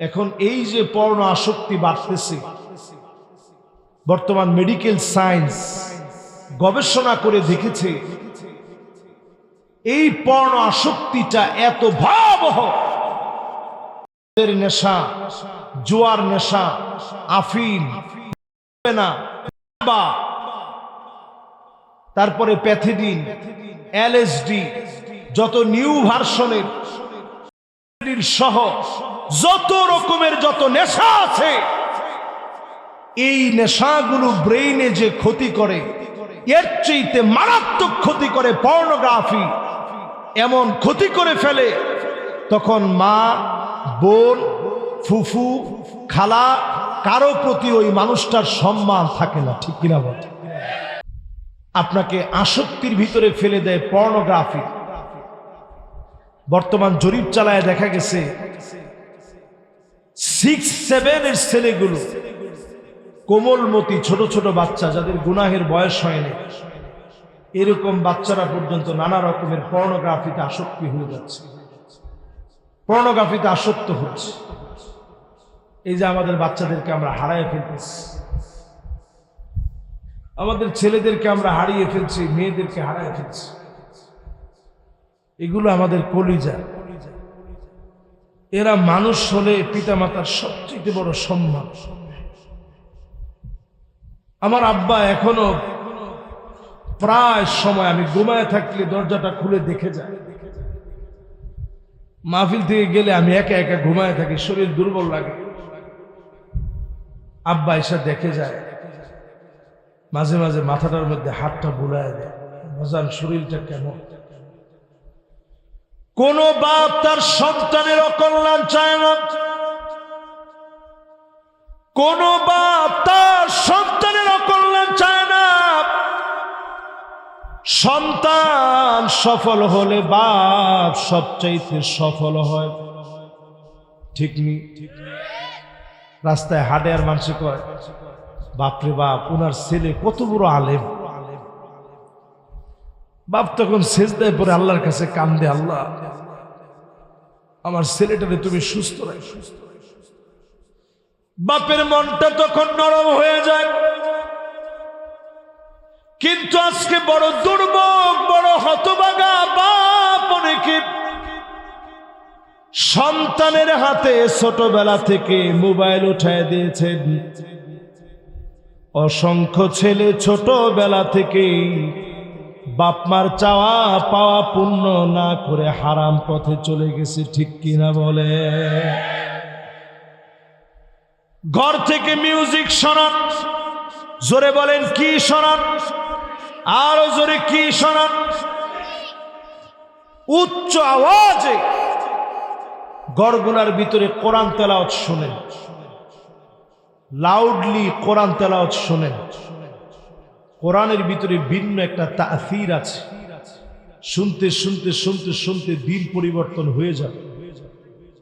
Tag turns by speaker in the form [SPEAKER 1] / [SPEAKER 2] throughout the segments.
[SPEAKER 1] এখন এই যে পর্ণ আসক্তি বাড়তেছে, বর্তমান মেডিকেল সায়েন্স গবেষণা করে দেখেছে, এই পর্ণ আসক্তিটা এত ভয়াবহ। নেশা, জোয়ার নেশা আফিন না তারপরে প্যাথিডিন, এলএসডি, যত নিউ ভার্সনের সহ যত রকমের যত নেশা আছে, এই নেশাগুলো ব্রেইনে যে ক্ষতি করে, এর চেয়েতে মারাত্মক ক্ষতি করে পর্নোগ্রাফি। এমন ক্ষতি করে ফেলে, তখন মা, বোন, ফুফু, খালা, কারও প্রতি ওই মানুষটার সম্মান থাকে না, ঠিক কিনা বল? আপনাকে আসক্তির ভিতরে ফেলে দেয় পর্নোগ্রাফি। বর্তমান জরিপ চালায় দেখা গেছে সিক্স সেভেনের ছেলেগুলো কোমলমতি ছোট ছোট বাচ্চা যাদের গুনাহের বয়স হয়নি। এরকম বাচ্চারা পর্যন্ত নানা রকমের পর্নোগ্রাফিতে আসক্তি হয়ে যাচ্ছে। পর্নোগ্রাফিতে আসক্ত হচ্ছে। এই যে আমাদের বাচ্চাদেরকে আমরা হারায় ফেলতেছি। আমাদের ছেলেদেরকে আমরা হারিয়ে ফেলছি, মেয়েদেরকে হারায় ফেলছি। এগুলো আমাদের কলিজা। এরা মানুষ হলে পিতামাতার সবচেয়ে বড় সম্মান। আমার আব্বা এখনও প্রায় সময় আমি ঘুমায় থাকলে দরজাটা খুলে দেখে যায়। মাহফিল থেকে গেলে আমি একা একা ঘুমায় থাকি, শরীর দুর্বল লাগে। আব্বা এসে দেখে যায়, মাঝে মাঝে মাথাটার মধ্যে হাতটা বুলায় দেয় শরীরটা কেমন। কোন বাপ তার সন্তানের অকল্যাণ চায় না। কোন বাপ তার সন্তানের অকল্যাণ চায় না। সন্তান সফল হলে বাপ সবচাইতে সফল হয়। ঠিক নি? রাস্তায় হাটে আর মানুষে কয়, বাপরে বাপ ওনার ছেলে কত বড় আলেম। বাপ তখন সেজদায় পরে আল্লাহর কাছে কান্দে, আল্লাহ, আমার ছেলেটারে তুমি সুস্থ রাখ। সুস্থ বাপের মনটা তখন নরম হয়ে যায়। কিন্তু আজকে বড় দুর্ভোগ, বড় হতবাগা বাপ অনেকে সন্তানের হাতে ছোটবেলা থেকে মোবাইল উঠায় দিয়েছেন। অসংখ্য ছেলে ছোটবেলা থেকেই বাপমার চাওয়া পাওয়া পূর্ণ না করে হারাম পথে চলে গেছে, ঠিক কিনা বলে? ঘর থেকে মিউজিক শোনান। জোরে বলেন, কি শোনান? আরও জোরে, কি শোনান? উচ্চ আওয়াজে গড়গুলার ভিতরে কোরআন তেলাওয়াত শোনেন। লাউডলি কোরআন তেলাওয়াত শোনেন। কোরআনের ভিতরে ভিন্ন একটা তাফির আছে। শুনতে শুনতে শুনতে শুনতে দিন পরিবর্তন হয়ে যাবে।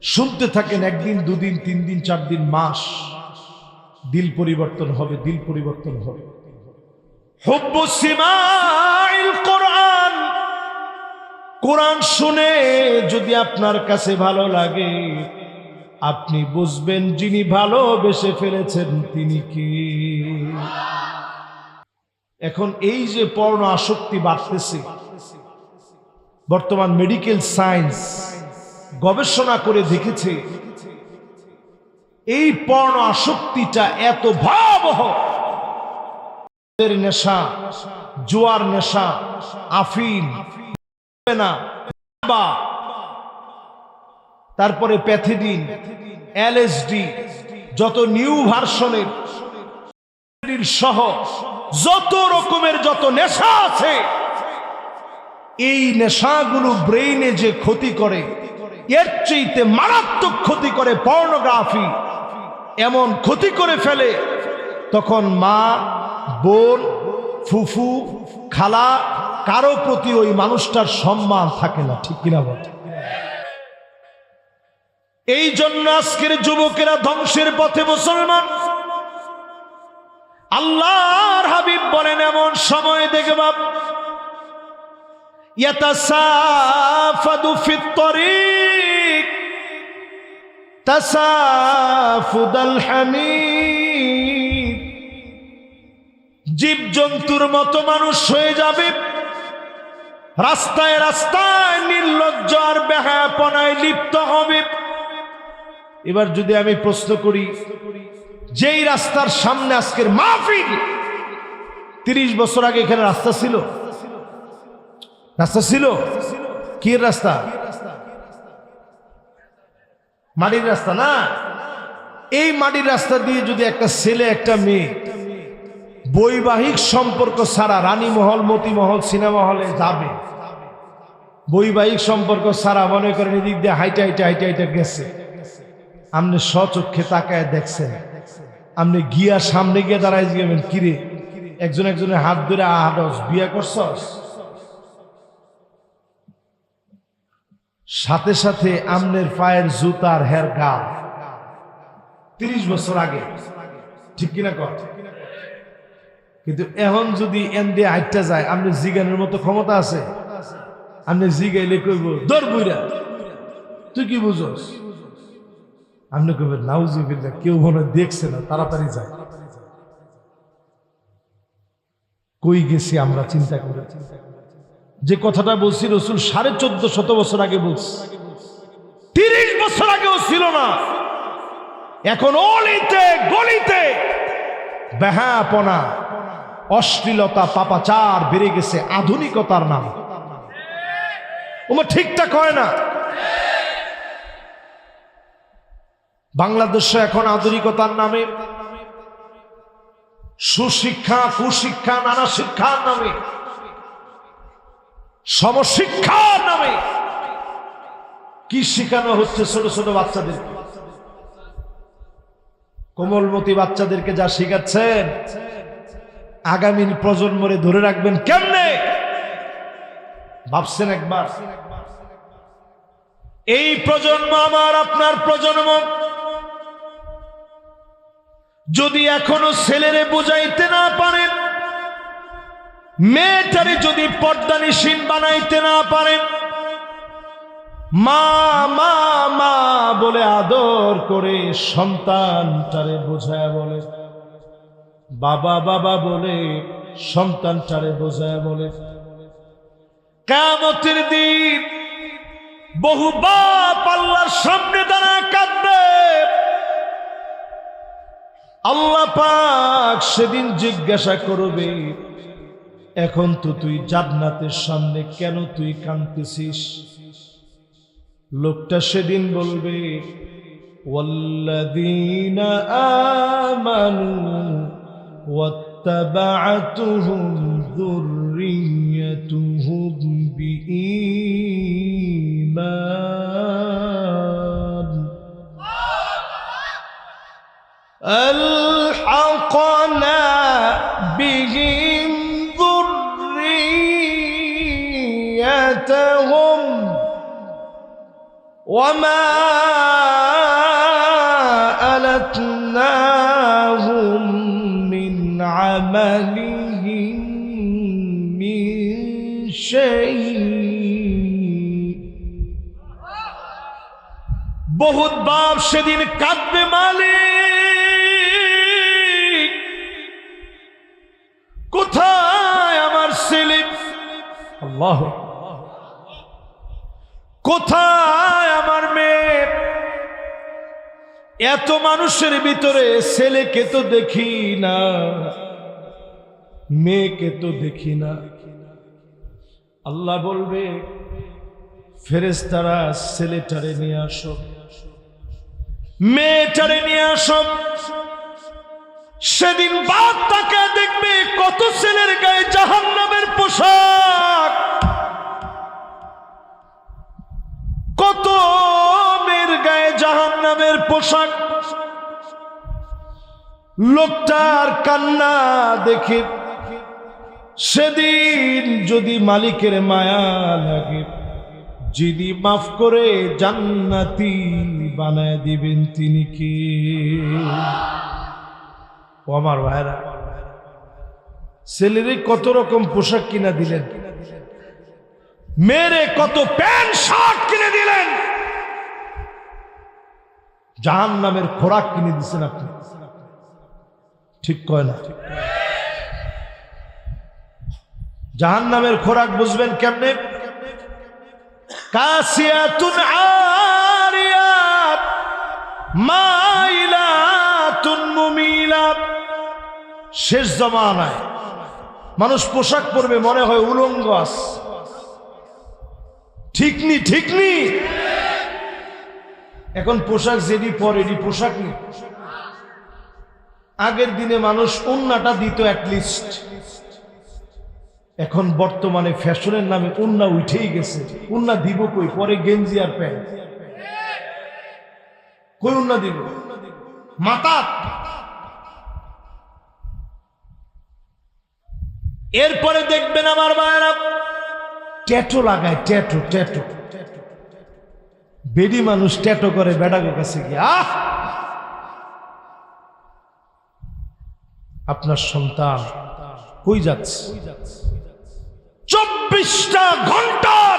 [SPEAKER 1] শুনতে থাকেন একদিন, দুদিন তিন দিন চার দিন মাস। দিল পরিবর্তন হবে, দিল পরিবর্তন হবে। কোরআন। কোরআন শুনে যদি আপনার কাছে ভালো লাগে, আপনি বুঝবেন যিনি ভালোবেসে ফেলেছেন তিনি কি। এখন এই যে পর্ণ আসক্তি বাড়তেছে, বর্তমান মেডিকেল সায়েন্স গবেষণা করে দেখেছে, এই পর্ণ আসক্তিটা এত ভয়াবহ। নেশা, জোয়ার নেশা আফিন না তারপরে প্যাথিডিন, এলএসডি, যত নিউ ভার্সনের সহ যত রকমের যত নেশা আছে, এই নেশাগুলো ব্রেইনে যে ক্ষতি করে, এর চেয়েতে মারাত্মক ক্ষতি করে পর্নোগ্রাফি এমন ক্ষতি করে ফেলে, তখন মা, বোন, ফুফু, খালা, কারও প্রতি ওই মানুষটার সম্মান থাকে না, ঠিক কিনা বল? এই জন্য আজকের যুবকেরা ধ্বংসের পথে মুসলমান। আল্লাহর হাবিব বলেন, এমন সময় তাসাফুদাল হামিদ। জীব জন্তুর মতো মানুষ হয়ে যাবে। রাস্তায় রাস্তায় নির্লজ্জ আর বেহাপনায় লিপ্ত হবে। এবার যদি আমি প্রশ্ন করি যেই রাস্তার সামনে আজকের মাহফিল, তিরিশ বছর আগে এখানে রাস্তা ছিল। রাস্তা ছিল? কি রাস্তা? মাটির রাস্তা না? এই মাটির রাস্তা দিয়ে যদি একটা ছেলে, একটা মেয়ে বৈবাহিক সম্পর্ক ছাড়া রানীমহল, মতিমহল সিনেমা হলে যাবে, বৈবাহিক সম্পর্ক ছাড়া মনে করেন এদিক দিয়ে হাইটে হাইটে হাইটে হাইটে গেছে আপনি স্বচক্ষে তাকায় দেখছেন। আপনি গিয়া সামনে গিয়ে দাঁড়াই যাবেন কিরে একজন একজনের হাত ধরে আহারস বিয়া করছস? সাথে সাথে আমনের পায়ের জুতার হের গাল তিরিশ বছর আগে। ঠিক কিনা কর? কিন্তু এখন যদি এন দিয়ে হাইটটা যায়, আপনি জিগানের মতো ক্ষমতা আছে? আপনি জিগাইলে কইব দর বুইরা। তুই কি বুঝোস? আপনি কইবেন নাউজিবিল্লা কেউ মনে দেখছে না, তাড়াতাড়ি যায়। কই গেছি আমরা, চিন্তা করে? যে কথাটা বলছি রসুল সাড়ে চোদ্দ শত বছর আগে বলছি। তিরিশ বছর আগেও ছিল না। এখন অলিতে, গলিতে বেহাপনা অশ্লীলতা, পাপাচার বেড়ে গেছে, আধুনিকতার নাম। ওমা ঠিকঠাক হয় না? বাংলাদেশে এখন আধুনিকতার নামে, সুশিক্ষা, কুশিক্ষা, নানা শিক্ষার নামে, সমশিক্ষার নামে কি শিখানো হচ্ছে ছোট ছোট বাচ্চাদের? কোমলমতি বাচ্চাদেরকে যা শিখাচ্ছেন, আগামী প্রজন্মরে ধরে রাখবেন কেমনে? ভাবছেন একবার। এই প্রজন্ম আমার, আপনার প্রজন্ম যদি এখনও ছেলেরে বুঝাইতে না পারেন, মেয়েটারে যদি পর্দানিসীন বানাইতে না পারেন, মা মা মা বলে আদর করে সন্তানটারে বোঝায় বলে। বাবা বাবা বলে সন্তানটারে বোঝায় বলে। কামতের দিন বহু বাপ আল্লাহর সামনে দাঁড়া কাঁদবে। আল্লাহ পাক সেদিন জিজ্ঞাসা করবে এখন তো তুই জান্নাতের সামনে কেন তুই কাঁদতেছিস লোকটা সেদিন বলবে والذين آمنوا واتبعتهم ذريتهم ألحقنا بهم ذريتهم وما ألتناهم من عملهم من شيء বহুত বাপ সেদিন কাঁদবে মালিক আল্লাহ। কোথায় আমার মেয়ে? এত মানুষের ভিতরে ছেলেকে তো দেখি না, মেয়েকে তো দেখি না। আল্লাহ বলবে ফেরেস্তারা ছেলেটারে নিয়ে আসো। মেয়েটারে নিয়ে আসো। সেদিন বাদ তাকে দেখবে কত ছেলের গায়ে জাহান্নামের পোশাক। কত মেয়ের গায়ে জাহান্নামের পোশাক। লোকটার কান্না দেখে সেদিন যদি মালিকের মায়া লাগে, যিনি মাফ করে জান্নাতি বানায় দিবেন তিনি কি? ও আমার ভাইরা ছেলেরে কত রকম পোশাক কিনা দিলেন? মেরে কত প্যান্ট, শার্ট কিনে দিলেন? জাহান নামের খোরাক কিনে দিচ্ছেন আপনি। ঠিক কয় না? জাহান নামের খোরাক বুঝবেন কেমনে? কাসিয়াতুন আরিয়াত, মাইলাতুন মুমিলাত। শেষ জমানায়। মানুষ পোশাক পরবে, মনে হয় উলঙ্গ আস ঠিক নি ঠিক নি? এখন পোশাক যেটি পরে এটি পোশাক নেই আগের দিনে মানুষ উন্নাটা দিত অ্যাটলিস্ট এখন বর্তমানে ফ্যাশনের নামে উন্না উঠেই গেছে। উন্না দিব কই? পরে গেঞ্জি আর প্যান্ট। কই উন্না দিব? মাতা এরপরে দেখবেন আমার মায়েরা ট্যাটো লাগায়, ট্যাটো ট্যাটো। বেডি মানুষ ট্যাটো করে বেড়াগো কাছে গিয়ে, আহ! আপনার সন্তান কই যাচ্ছে? চব্বিশটা ঘণ্টার,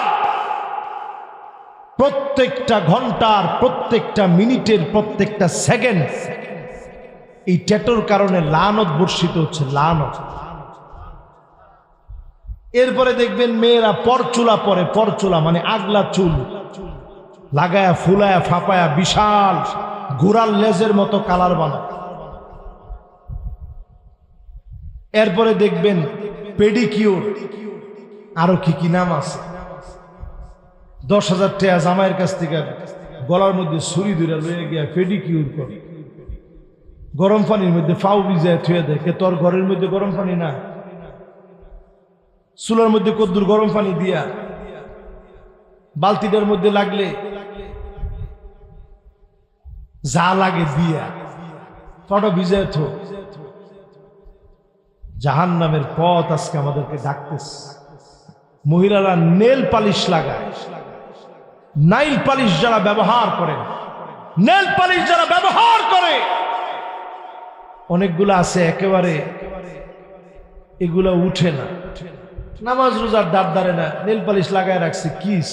[SPEAKER 1] প্রত্যেকটা ঘণ্টার, প্রত্যেকটা মিনিটের, প্রত্যেকটা সেকেন্ড এই ট্যাটোর কারণে লানত বর্ষিত হচ্ছে, লানত। এরপরে দেখবেন মেয়েরা পরচুলা পরে, পরচুলা মানে আগলা চুল। লাগায়া, ফুলায়া, ফাপায়া, বিশাল ঘোড়ার লেজের মতো কালার বানায়। এরপরে দেখবেন পেডিকিউর। আরও কি কি নাম আছে? দশ হাজার টাকা জামাইয়ের কাছ থেকে গলার মধ্যে ছুরি ধরে লয়ে গিয়া পেডিকিউর করে। গরম পানির মধ্যে ফাউ ভিজায় থুয়ে দেখে তোর ঘরের মধ্যে গরম পানি না চুলার মধ্যে কদ্দুর গরম পানি দিয়া, বালতিটার মধ্যে লাগলে যা লাগে দিয়া, ফটো ভিজায় থো। জাহান নামের পথ আজকে আমাদেরকে ডাকতেছে। মহিলারা নেল পালিশ লাগায়। নাইল পালিশ যারা ব্যবহার করে, নেল পালিশ যারা ব্যবহার করে, অনেকগুলো আছে একেবারে, এগুলো উঠে না। নামাজ রোজার দাঁড় দাঁড়ে না, নেল পালিশ লাগায় রাখছে, কিস।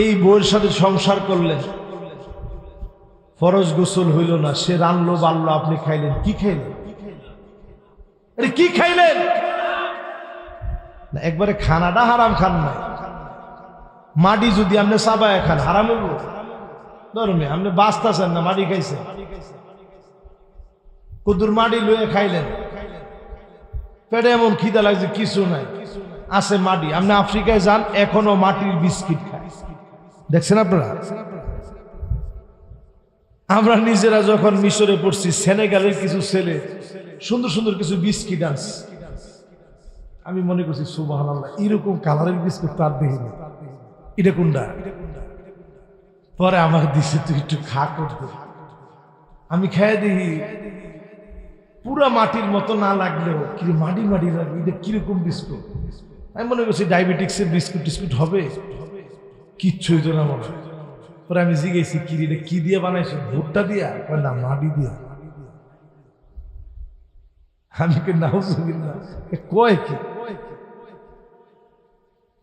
[SPEAKER 1] এই বউয়ের সাথে সংসার করলেন ফরজ গোসল হইল না, সে রানলো বাড়লো আপনি খাইলেন, কি খাইলেন? আরে কি খাইলেন? না, একবারে খানাটা হারাম খান নাই। মাটি যদি আপনি চাবায় খান, হারাম হইব। ধর্মে আপনি বাঁচতেছেন না, মাটি খাইছেন। কুদুর মাটি লুয়ে খাইলেন। পেটে এমন খিদা লাগছে, কিছু নাই। আছে মাটি। আপনি আফ্রিকায় যান, এখনও মাটির বিস্কিট খায়। দেখছেন আপনারা? আমরা নিজেরা যখন মিশরে পড়ছি, সেনেগালের কিছু ছেলে, সুন্দর সুন্দর কিছু বিস্কিট আছে আমি মনে করছি সুবাহ এরকম কালারের বিস্কুট তার দেখিনি এটা কোনটা? পরে আমার দিছে, তুই একটু খা করতে। আমি খেয়ে দেখি পুরা মাটির মতো না লাগলেও কি মাটি মাটি লাগবে? এটা কীরকম বিস্কুট? আমি মনে করছি ডায়াবেটিক্সের বিস্কুট টিস্কুট হবে। কিচ্ছুই তো না মনে পরে আমি জিগেছি কিরে এটা কি দিয়ে বানাইছি? ভুট্টা দিয়া? না, মাটি দিয়া। আমি কে এ, কয় কি?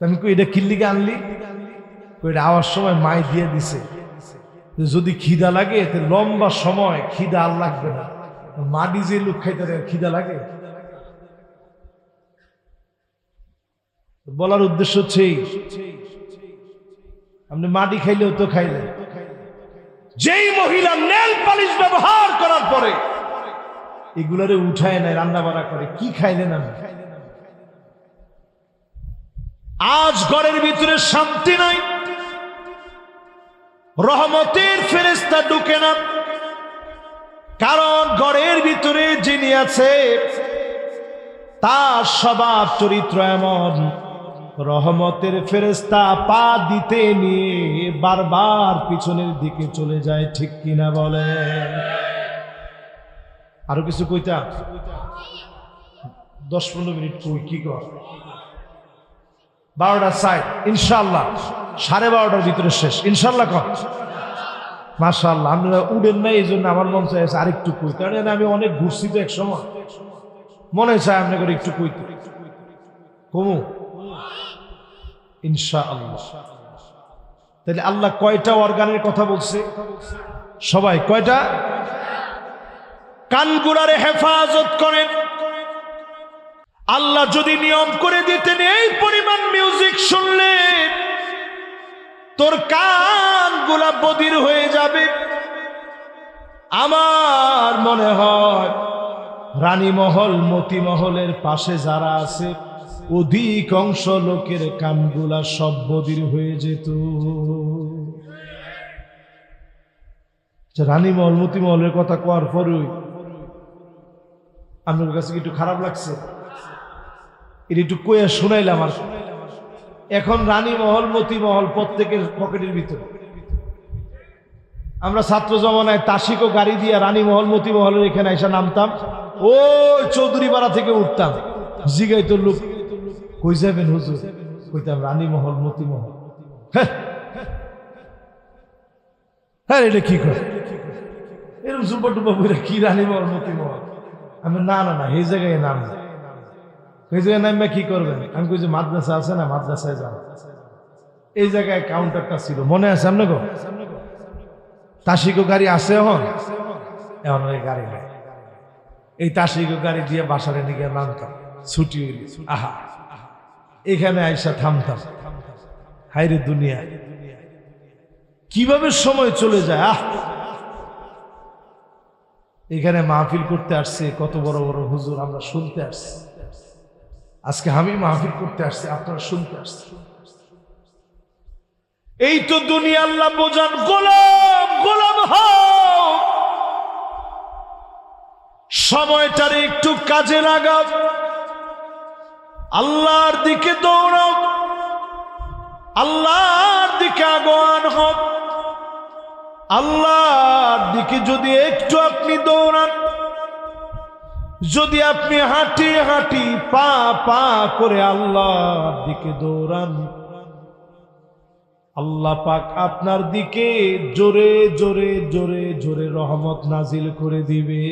[SPEAKER 1] আমি কই, এটা কিল্লিকে আনলি? আওয়ার সময় মাই দিয়ে দিছে। যদি খিদা লাগে লম্বা সময় খিদা আর লাগবে না। মাটি যে লোক খাইতে পারে, খিদা লাগে? বলার উদ্দেশ্য হচ্ছে আপনি মাটি খাইলেও তো খাইলেন। যেই মহিলা নেল পালিশ ব্যবহার করার পরে এগুলারে উঠায় নাই রান্না বাড়া করে কি খাইলেন আমি আজ ঘরের ভিতরে শান্তি নাই। রহমতের ফেরেস্তা ঢুকে না। কারণ ঘরের ভিতরে যিনি আছে, তার স্বভাব চরিত্র এমন। রহমতের ফেরেস্তা পা দিতে নিয়ে বারবার পিছনের দিকে চলে যায়, ঠিক কিনা বলে? আরও কিছু কইতা দশ পনেরো মিনিট কই, কি কর? বারোটা সাইড ইনশাল্লাহ। সাড়ে বারোটার ভিতরে শেষ। ইনশাল্লাহ কর। মাশাল্লাহ আমরা উডেন নাই, এই জন্য আমার মন চাইছে আরেকটু কই কারণ আমি অনেক ঘুরছি তো এক সময় মনে চায় আপনাকে একটু কইতে। কমু? ইনশা আল্লাহ তাহলে আল্লাহ কয়টা অর্গানের কথা বলছে? সবাই কয়টা? কানগুলারে হেফাজত করেন। আল্লাহ যদি নিয়ম করে দিতেন, এই পরিমাণ মিউজিক শুনলে তোর কানগুলা বদির হয়ে যাবে। আমার মনে হয় রানীমহল মতিমহলের পাশে যারা আছে অধিকাংশ লোকের কানগুলা সব বদির হয়ে যেত। আচ্ছা, রানীমহল মতিমহলের কথা কোয়ার পরই আপনার কাছে একটু খারাপ লাগছে? এটা একটু কয়ে শুনাইলাম আর এখন রানীমহল মতিমহল প্রত্যেকের পকেটের ভিতরে। আমরা ছাত্র জমানায় তাসিক ও গাড়ি দিয়ে রানীমহল মতিমহলের এখানে এসে নামতাম ওই চৌধুরীপাড়া থেকে উঠতাম জিগাই তো লোক কই যাবেন হুজুর কইতাম রানীমহল মতিমহল হ্যাঁ হ্যাঁ এটা কি করে এরকম সুপার টুপা বইরা কি রানীমহল মতিমহল আমি না না না এই জায়গায় নাম এই জায়গায় নামবে কি করবেন আমি কই যে মাদ্রাসা আছে না মাদ্রাসায় যান এই জায়গায় কাউন্টারটা ছিল মনে আছে আপনাকে তাসিকো গাড়ি আছে এখন? এখন ওই গাড়ি নেই। এই তাসিকো গাড়ি দিয়ে বাসারে নিয়ে নামতাম, ছুটি হইল। আহা। এখানে আইসা থামতাম। হাইরে দুনিয়া। কীভাবে সময় চলে যায়? আহ! এখানে মাহফিল করতে আসছে, কত বড় বড় হুজুর আমরা শুনতে আসছি। আজকে আমি মাহফিল করতে আসছি, আপনারা শুনতে আসছি এই তো দুনিয়া আল্লাহ বোঝান গোলাম! হও সময়টারে একটু কাজে লাগাও। আল্লাহর দিকে দৌড়াও। আল্লাহর দিকে আগান হোক। আল্লাহর দিকে যদি একটু আপনি দৌড়ান, যদি আপনি হাঁটি হাঁটি পা পা করে আল্লাহর দিকে দৌড়ান আল্লাহ পাক আপনার দিকে জোরে জোরে জোরে জোরে রহমত নাজিল করে দিবে।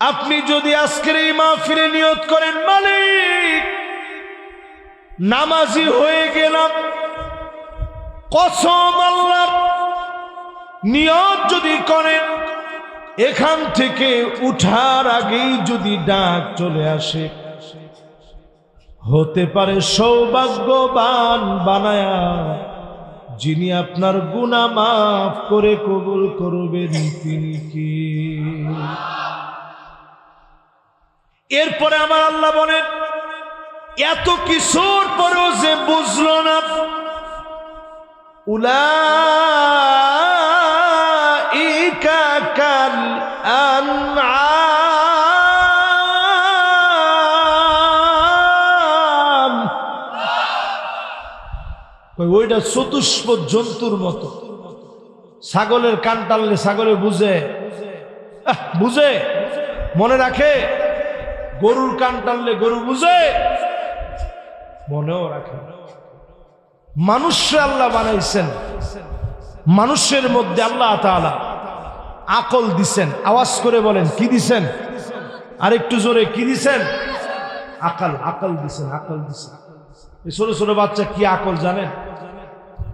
[SPEAKER 1] আপনি যদি আজকের এই মাহফিলে নিয়ত করেন, মালিক, নামাজি হয়ে গেলাম, কসম আল্লাহ, নিয়ত যদি করেন, এখান থেকে উঠার আগেই যদি ডাক চলে আসে হতে পারে সৌভাগ্যবান বানায়া, যিনি আপনার গুণা মাফ করে কবুল করবেন, তিনি কি? এরপরে আমার আল্লাহ বলেন, এত কিশোর পরেও যে বুঝল না উলা ওইটা চতুষ্প জন্তুর মতো। ছাগলের কান টানলে ছাগলে বুঝে। বুঝে। মনে রাখে? গরুর কান টানলে গরু বুঝে। মনেও রাখে। মানুষে আল্লাহ বানাইছেন। মানুষের মধ্যে আল্লাহ তাআলা আকল দিছেন। আওয়াজ করে বলেন, কি দিছেন? আর একটু জোরে, কি দিছেন? আকল আকল দিছেন আকল দিছেন। এই ছোট ছোট বাচ্চা কি আকল জানেন?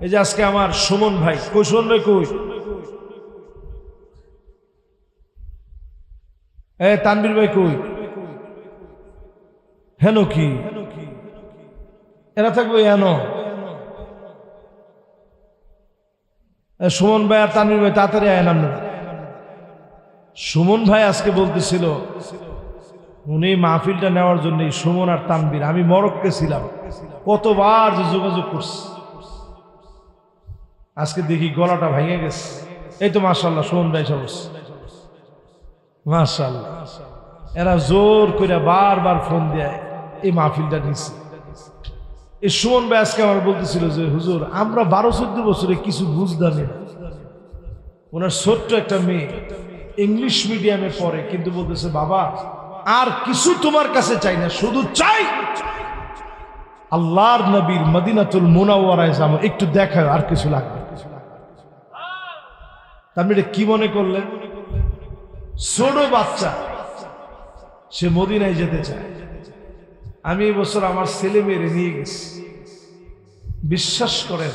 [SPEAKER 1] এই যে আজকে আমার সুমন ভাই, কই ভাই, কই? এ তানবীর ভাই কই? হেন কি? এরা থাকবে হেন। সুমন ভাই আর তানবীর ভাই তাড়াতাড়ি আয় নাম সুমন ভাই আজকে বলতেছিল, উনি মাহফিলটা নেওয়ার জন্য সুমন আর তানবীর আমি মরক্কে ছিলাম। কতবার যে যোগাযোগ করছি। আজকে দেখি গলাটা ভেঙে গেছে। এই তো মার্শাল্লাহ সুমন ভাই, সব মার্শাল্লাহ এরা জোর করে বারবার ফোন দেয়, এই মাহফিলটা নিচ্ছে এই সুমন ভাই, আজকে আমার বলতেছিল যে, হুজুর, আমরা বারো, চোদ্দ বছরে কিছু বুঝতাম না। ওনার ছোট্ট একটা মেয়ে, ইংলিশ মিডিয়ামে পড়ে, কিন্তু বলতেছে, বাবা, আর কিছু তোমার কাছে চাই না, শুধু চাই আল্লাহর নবীর মদিনাতুল মোনাওয়ারায় যাব। একটু দেখায় আর কিছু লাগবে। আপনি এটা কি মনে করলেন? ছোট বাচ্চা, সে মদিনায় যেতে চায়। আমি এবছর আমার ছেলে মেয়েরে নিয়ে গেছি। বিশ্বাস করে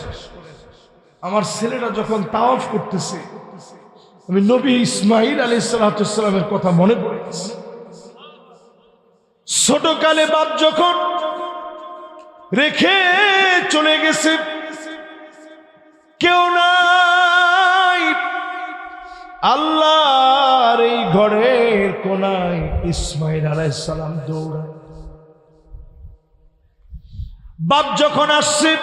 [SPEAKER 1] আমার ছেলেটা যখন তাওয়াফ করতেছে, আমি নবী ইসমাইল আলী সালাতামের কথা মনে পড়ে গেছে। ছোটকালে বাপ যখন রেখে চলে গেছে। কেউ নাই। আল্লাহর এই ঘরের কোনায় ইসমাইল আলাইসালাম দৌড়ায়। বাপ যখন আসছে,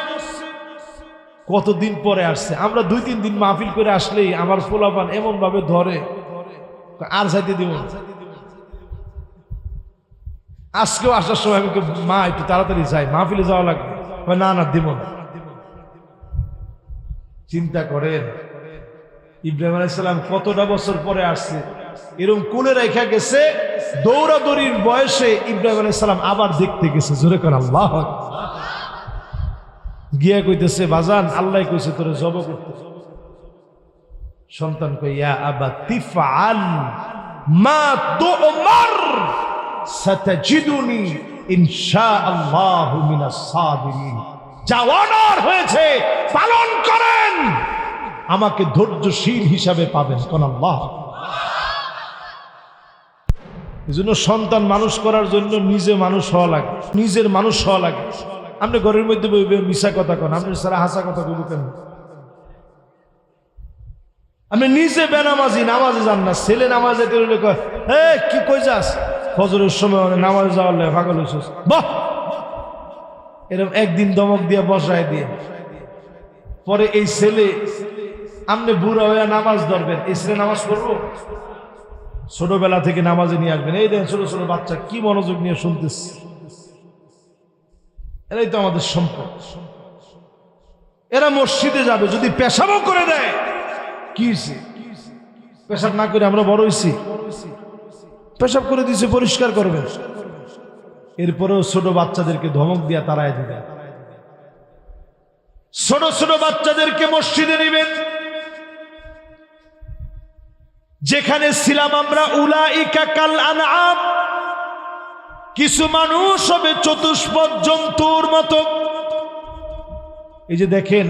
[SPEAKER 1] কতদিন পরে আসছে? আমরা দুই তিন দিন মাহফিল করে আসলেই আমার পোলাপান এমন ভাবে ধরে। আর যাইতে দিব। আজকেও আসার সময় আমি মা, একটু তাড়াতাড়ি যাই, মাহফিলে যাওয়া লাগবে। না না, দিব চিন্তা করেন, ইব্রাহিম আলাইসালাম কতটা বছর পরে আসছে এরকম কোনে রেখা গেছে, দৌড়াদৌড়ির বয়সে ইব্রাহিম আলাইসালাম আবার দেখতে গেছে, জোরে কর, আল্লাহ গিয়া কইতেছে, বাজান, আল্লাহ কইছে তোরে জব করতে। সন্তান কইয়া ইয়া আবা তিফআল মা তুমার। সাতাজিদুনি ইনশাআল্লাহ মিনাস সাবিরিন। যা অর্ডার হয়েছে, পালন করেন। আমাকে ধৈর্যশীল হিসাবে পাবেন কোন আল্লাহ এই জন্য সন্তান মানুষ করার জন্য নিজে মানুষ হওয়া লাগে, নিজের মানুষ হওয়া লাগে। আপনি ঘরের মধ্যে বইবে মিশা কথা কন, আপনি সারা হাসা কথা কইব কেন? আপনি নিজে বেনামাজি, নামাজে যান না, ছেলে নামাজে কয় এ কি কই যাস ফজরের সময় অনেক নামাজে যাওয়ার লাগে পাগল হইছিস। বাহ! এরকম একদিন দমক দিয়ে বসায় দিয়ে। পরে এই ছেলে আপনি বুড়া হয়ে নামাজ ধরবেন। এই ছেলে নামাজ পড়ব? ছোটবেলা থেকে নামাজে নিয়ে আসবেন। এই দেখেন ছোট ছোট বাচ্চা, কি মনোযোগ নিয়ে শুনতেছে। এরাই তো আমাদের সম্পদ। এরা মসজিদে যাবে, যদি পেশাবও করে দেয়। কি পেশাব না করে আমরা বড় হয়েছি পেশাব করে দিয়েছে পরিষ্কার করবেন এরপরেও ছোট বাচ্চাদেরকে ধমক দিয়া তারাই দিবে। ছোট ছোট বাচ্চাদেরকে মসজিদে নিবেন। যেখানে ছিলাম আমরা উলা কাল আনআম। কিছু মানুষ হবে চতুষ্পদ জন্তুর মতো। এই যে দেখেন,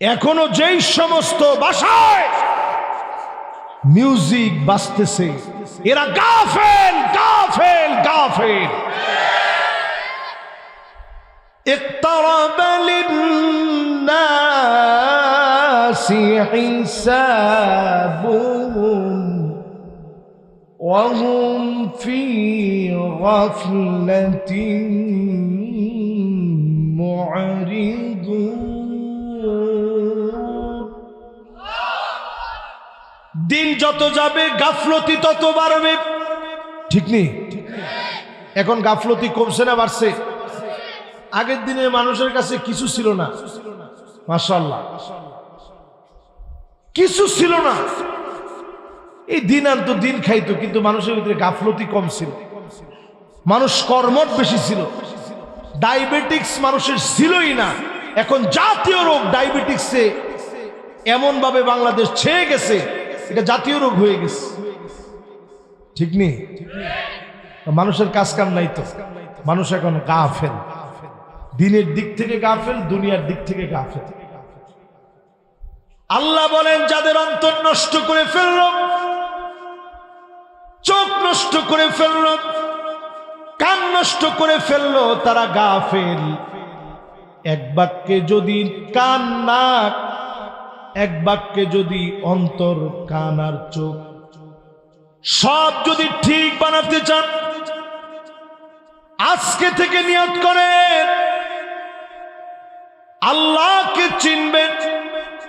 [SPEAKER 1] এখনও যেই সমস্ত বাসায় মিউজিক বাজতেছে এরা গাফেল গাফেল গাফেল اقترب للناس حسابهم وهم في غفلة معرضون যত যাবে, গাফলতি তত বাড়বে। ঠিক নেই? এখন গাফলতি কমছে না, বাড়ছে। আগের দিনে মানুষের কাছে কিছু ছিল না। মাসাল্লাহ কিছু ছিল না। এই দিন আর তো দিন খাইতো, কিন্তু মানুষের ভিতরে গাফলতি কম ছিল। মানুষ কর্মট বেশি ছিল। ডায়াবেটিক্স মানুষের ছিলই না। এখন জাতীয় রোগ ডায়াবেটিক্সে এমন ভাবে বাংলাদেশ ছেয়ে গেছে এটা জাতীয় রোগ হয়ে গেছে। ঠিক নেই মানুষের কাজ কাম নাই তো। মানুষ এখন গা ফেল। দিনের দিক থেকে গাফেল দুনিয়ার দিক থেকে গাফেল আল্লাহ বলেন, যাদের অন্তর নষ্ট করে ফেলল, চোখ নষ্ট করে ফেলল, কান নষ্ট করে ফেলল, তারা গা ফেল। এক বাক্যে যদি কান নাক এক বাক্যে যদি অন্তর, কান আর চোখ সব যদি ঠিক বানাতে চান, আজকে থেকে নিয়ত করেন। আল্লাহ